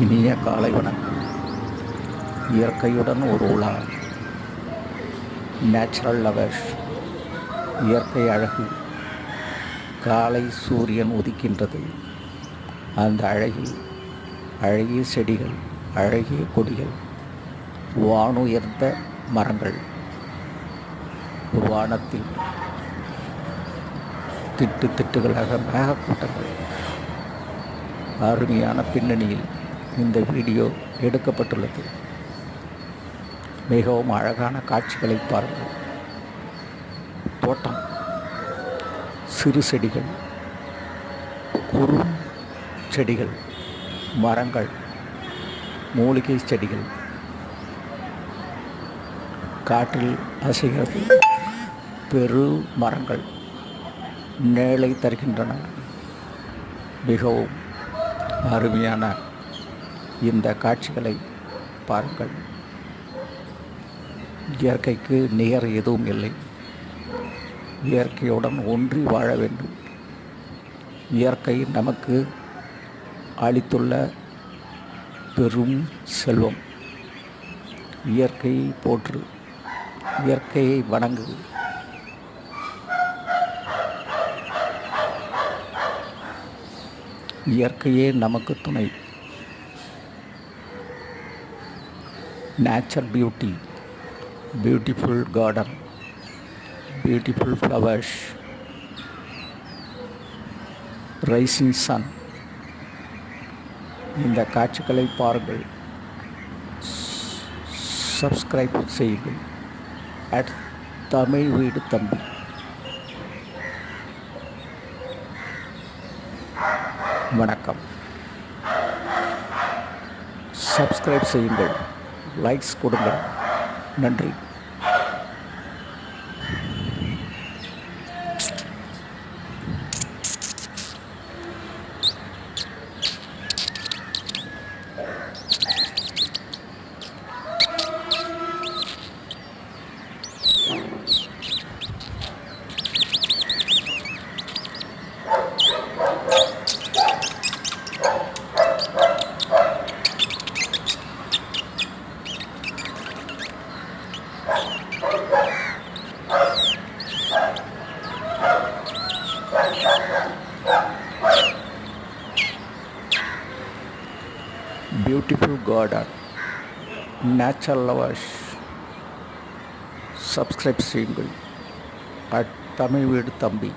இனிய காலை வணக்கம். இயற்கையுடன் ஒரு உலா. நேச்சுரல் லவர்ஸ் இயற்கை அழகு. காலை சூரியன் உதிக்கின்றது. அந்த அழகில் அழகிய செடிகள் அழகிய கொடிகள் வானுயர்ந்த மரங்கள். வானத்தில் திட்டு திட்டுகளாக மேகக்கூட்டங்கள். அருமையான பின்னணியில் இந்த வீடியோ எடுக்கப்பட்டுள்ளது. மிகவும் அழகான காட்சிகளை பாருங்கள். தோட்டம் சிறு செடிகள் குறு செடிகள் மரங்கள் மூலிகை செடிகள். காற்றில் அசைகிறது பெரு மரங்கள் நிழலை தருகின்றன. மிகவும் அருமையான இந்த காட்சிகளை பாருங்கள். இயற்கைக்கு நிகர் எதுவும் இல்லை. இயற்கையுடன் ஒன்றி வாழ வேண்டும். இயற்கை நமக்கு அளித்துள்ள பெரும் செல்வம். இயற்கையை போற்று இயற்கையை வணங்கு. இயற்கையே நமக்கு துணை. Nature beauty beautiful garden beautiful flowers rising sun இந்த காட்சிகளை பாருங்கள். சப்ஸ்கிரைப் செய்யுங்கள். அட் தமிழ் வீடு தம்பி. வணக்கம். சப்ஸ்கிரைப் செய்யுங்கள். லைக்ஸ் கொடுங்க நன்றி Thank you. Garden natural lovers subscribe செய்யுங்கள் அட் தமிழ் வீடு தம்பி